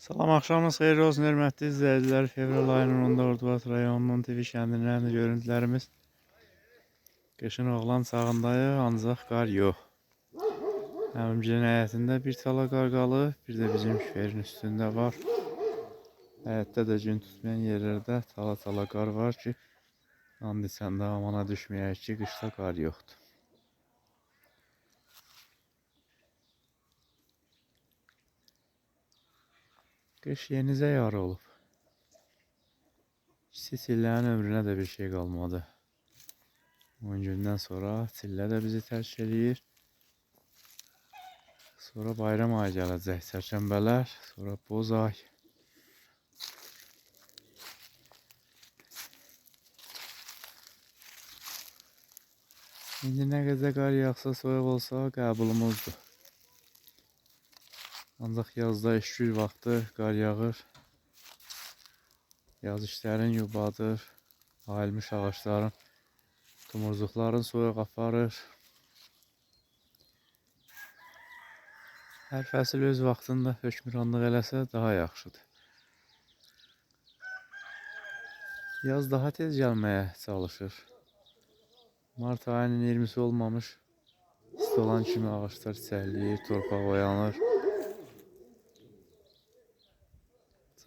Salam axşamınız xeyirli olsun hörmətli izləyicilər. Fevral ayının 10-da Ordubad rayonunun TV kəndinlərin görüntülərimiz. Qışın oğlan çağındayıq, ancaq qar yox. Əmimgilin həyətində bir tala qar qalıb, bir də bizim şüferin üstündə var. Həyətdə də gün tutmayan yerlərdə tala-tala qar var ki, and içəndə amana düşməyək ki, qışda qar yoxdur. Qış yenizə yarı olub. Kiçik çillərin ömrünə də bir şey qalmadı. 10 gündən sonra çillə də bizi tərk eləyir. Sonra bayram ayı gələcək, çərşənbələr, sonra boz ay. İndi nə qədər qar yağsa, soyuq olsa qəbulumuzdur. Ancaq yazda işgül vaxtı qar yağır. Yaz işlərin yubadır. Ayılmış ağaçların, tumurcuqların soyuq aparır. Hər fəsil öz vaxtında hökmranlıq eləsə daha yaxşıdır. Yaz daha tez gəlməyə çalışır. Mart ayının 20-si olmamış isti olan kimi ağaçlar çiçəkləyir, torpaq oyanır.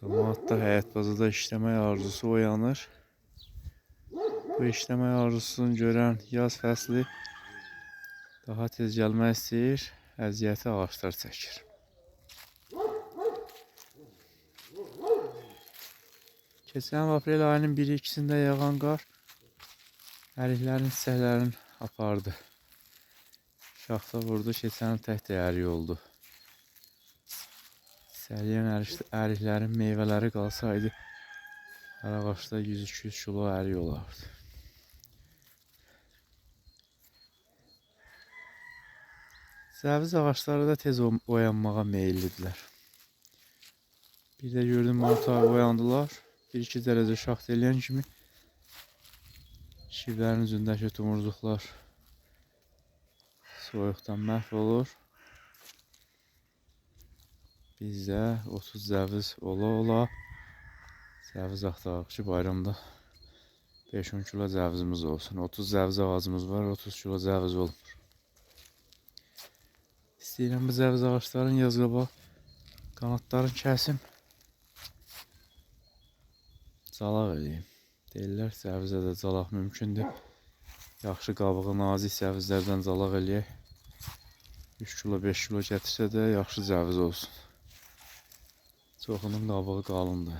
Cəmaatda həyat bazada işləmək arzusu oyanır. Bu işləmək arzusunu görən yaz fəsli daha tez gəlmək istəyir, əziyyəti ağaçlar çəkir. Keçən aprel ayının 1-2-sində yağan qar əriklərin çiçəklərini apardı. Şaxta vurdu, keçən il tək dəyəri oldu. Səliyən ərik- əriklərin meyvələri qalsaydı, hər ağacda 100-200 kilo ərik olardı. Səviz ağaçları da tez oyanmağa meyillidirlər. Bir də gördüm mart ayı oyandılar. 1-2 dərəcə şaxt eləyən kimi şivlərin üzündəki tumurcuqlar soyuqdan məhv olur. Biz də 30 zəviz ola ola zəviz axtaraq ki, bayramda 5-10 kilo zəvizimiz olsun. 30 zəviz ağacımız var, 30 kilo zəviz olmur. İstəyirəm bu zəviz ağaçların yaz qabaq qanadlarını kəsim. Calaq eləyim. Deyirlər zəvizə də calaq mümkündür. Yaxşı qabığı nazik zəvizlərdən calaq eləyək. 3 kilo 5 kilo gətirsə də yaxşı zəviz olsun. Çoxunun qabığı qalındır.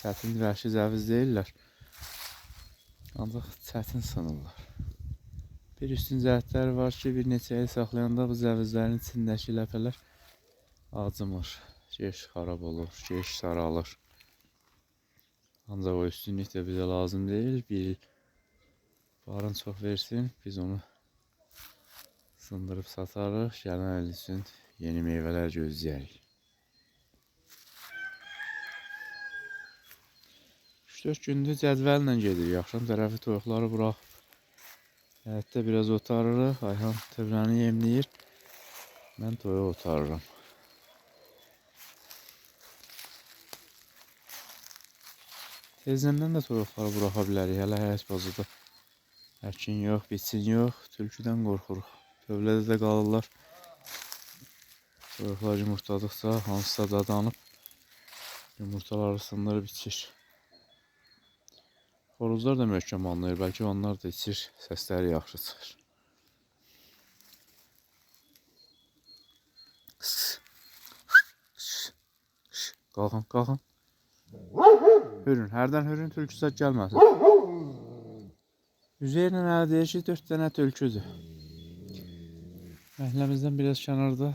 Çətin vəhşi zəviz deyirlər. Ancaq çətin sınırlar. Bir üstün cəhətləri var ki, bir neçə il saxlayanda bu zəvizlərin içindəki ləpələr acımır. Geç xarab olur, geç saralır. Ancaq o üstünlük də bizə lazım deyil. Bir il barın çox versin, biz onu sındırıb satarıq. Gələn il üçün yeni meyvələr gözləyərik. 3-4 gündür cədvəllə gedirik. Axşam tərəfi toyuqları buraxıb həyətdə biraz otarırıq. Ayhan tövləni yemləyir. Mən toyuq otarıram. Tezdən də toyuqları buraxa bilərik. Hələ həyət bazıda əkin yox, biçin yox. Tülküdən qorxuruq. Tövlədə də qalırlar. Toyuqlar yumurtladıqca hansısa dadanıb yumurtaları sındırıb içir. Xoruzlar da möhkəm anlayır. Bəlkə onlar da içir. Səsləri yaxşı çıxır. Qalxın, qalxın. Hürün, hərdən hürün, tülkü zət gəlməsin. Üzeyirlə ələ deyir ki, 4 dənə tülküdür. Məhəlləmizdən biraz kənarda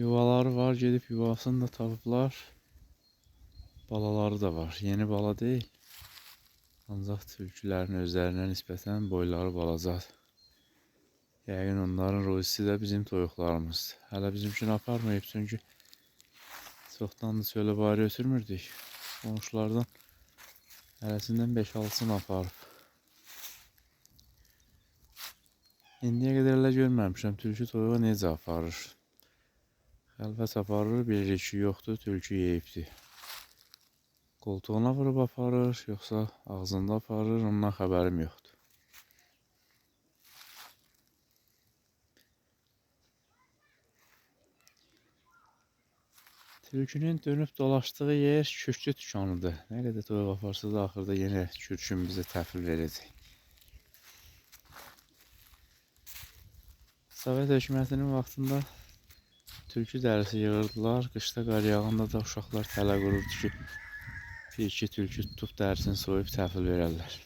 yuvaları var, gedib yuvasını da tapıblar. Balaları da var. Yeni bala deyil. Ancaq tülkülərin özlərinə nisbətən boyları balacadır. Yəqin onların ruzisi də bizim toyuqlarımızdır. Hələ bizimkini aparmayıb çünki çoxdandır çölə bari ötürmürdük. Qonşulardan hərəsindən 5-6-sını aparıb. İndiyə qədər elə görməmişəm tülkü toyuğu necə aparır. Qəlbət aparır, bilirik ki, yoxdur, tülkü yeyibdi. Qoltuğuna vurub aparır, yoxsa ağzında aparır, ondan xəbərim yoxdur. Tülkünün dönüb dolaşdığı yer kürkü dükanıdır. Nə qədər toyuq aparsa da axırda yenə kürkün bizə təhvil verəcək. Sovet hökumətinin vaxtında tülkü dərisi yığırdılar. Qışda qar yağanda da uşaqlar tələ qururdu ki, bir iki tülkü tutub dərisini soyub təhvil verərlər.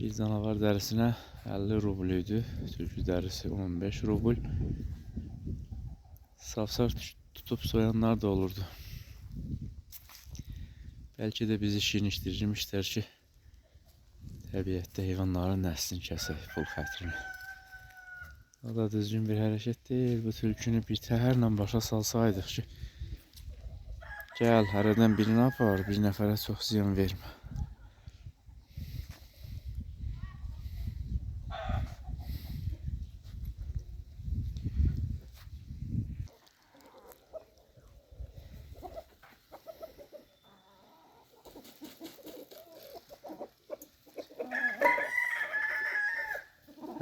Bir canavar dərisinə 50 rubl idi. Tülkü dərisi 15 rubl. Safsar tut- tutup soyanlar da olurdu. Belki de bizi şirinleştirmişler ki təbiətdə heyvanların nəslini kəsək pul xətrinə. O da düzgün bir hərəkət deyil. Bu tülkünü bir təhərlə başa salsaydıq ki, gəl hərədən birini apar, bir nəfərə çox ziyan vermə.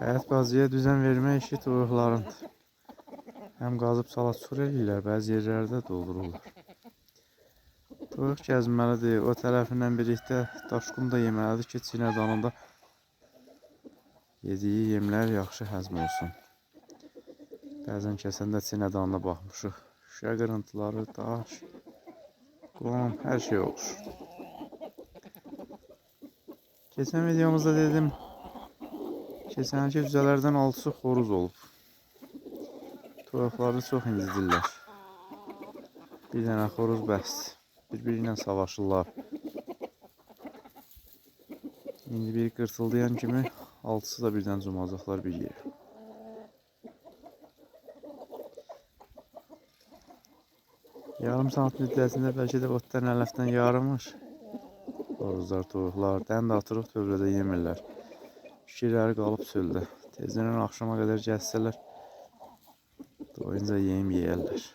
Həyat bazıya düzen vermək işi toyuqlarındır. Həm qazıb salat sur eləyirlər, bəzi yerlərdə doldururlar. Toyuq gəzməlidir, o tərəfindən birlikdə daşqın da yeməlidir ki, çinədanında yediyi yemlər yaxşı həzm olsun. Bəzən kəsəndə çinədanına baxmışıq. Şüşə qırıntıları, daş, qum, hər şey olur. Keçən videomuzda dedim, Keçənki cücələrdən altısı xoruz olub. Toyuqları çox incidirlər. Bir dənə xoruz bəs. Bir-biri ilə savaşırlar. İndi biri qırtıldayan kimi altısı da birdən cumacaqlar bir yerə. Yarım saat müddətində bəlkə də otdan ələfdən yarımış. Xoruzlar, toyuqlar, dən də atırıq tövlədə yemirlər. Fikirləri qalıb çöldə. Tezdən axşama qədər gəzsələr, doyunca yeyim yeyərlər.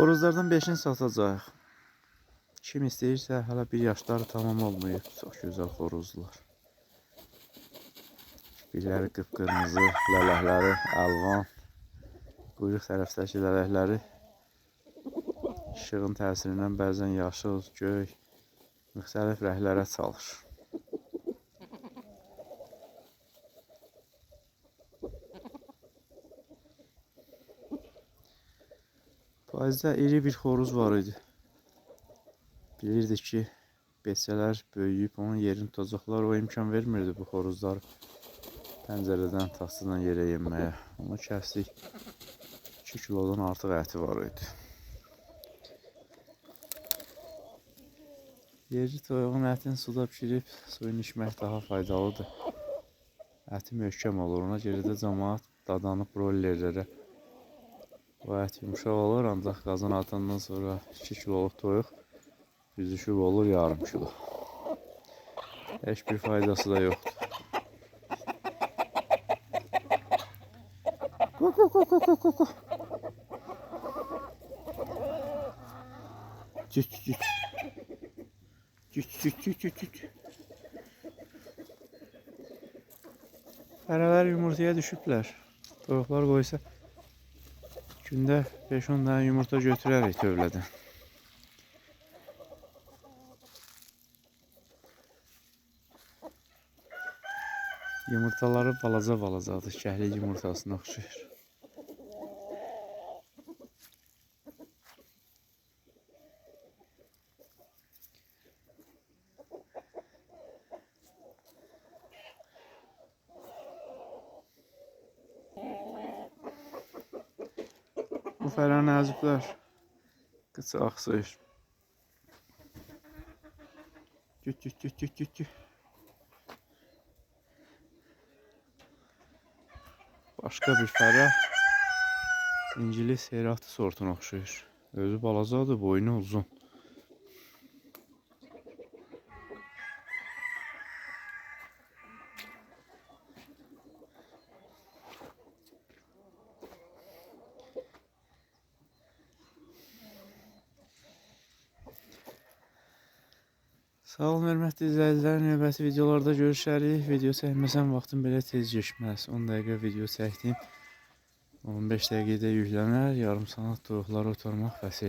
Xoruzlardan 5-ini satacağıq. Kim istəyirsə, hələ bir yaşları tamam olmayıb. Çox gözəl xoruzlar. Birləri qıpqırmızı, lələkləri əlvan. Quyruq tərəfdəki lələkləri İşığın təsirindən bəzən yaşıl, göy, müxtəlif rənglərə çalır. Payızda iri bir xoruz var idi. Bilirdik ki, besələr böyüyüb onun yerini tutacaqlar. O imkan vermirdi bu xoruzlar pəncərədən, tasıdan yerə yenməyə. Onu kəsdik. 2 kilodan artıq əti var idi. Yerli toyuğun ətini suda bişirib suyunu içmək daha faydalıdır. Əti möhkəm olur. Ona görə də cəmaət dadanıb brollerlərə. Bu ət yumuşaq olur, ancaq qazan atandan sonra 2 kiloluq toyuq büzüşüb olur yarım kilo. Heç bir faydası da yoxdur. Ku ku ku ku ku ku ku. Cüt cüt. Cüt cüt cüt cüt cüt. Fərələr yumurtaya düşüblər. Toyuqlar qoysa gündə 5-10 dənə yumurta götürərik tövlədən. Yumurtaları balaca balacadır. Kəhlik yumurtasına oxşayır. Bu fərə nəziblər qıçı axsayır. Güt güt güt güt güt güt. Başqa bir fərə İngilis heyratı sortuna oxşayır. Özü balacadır, boynu uzun. Sağ olun hörmətli izləyicilər. Növbəti videolarda görüşərik. Video çəkməsəm vaxtım belə tez keçməz. 10 dəqiqə video çəkdim. 15 dəqiqədə yüklənər. Yarım saat toyuqları otarmaq bəs.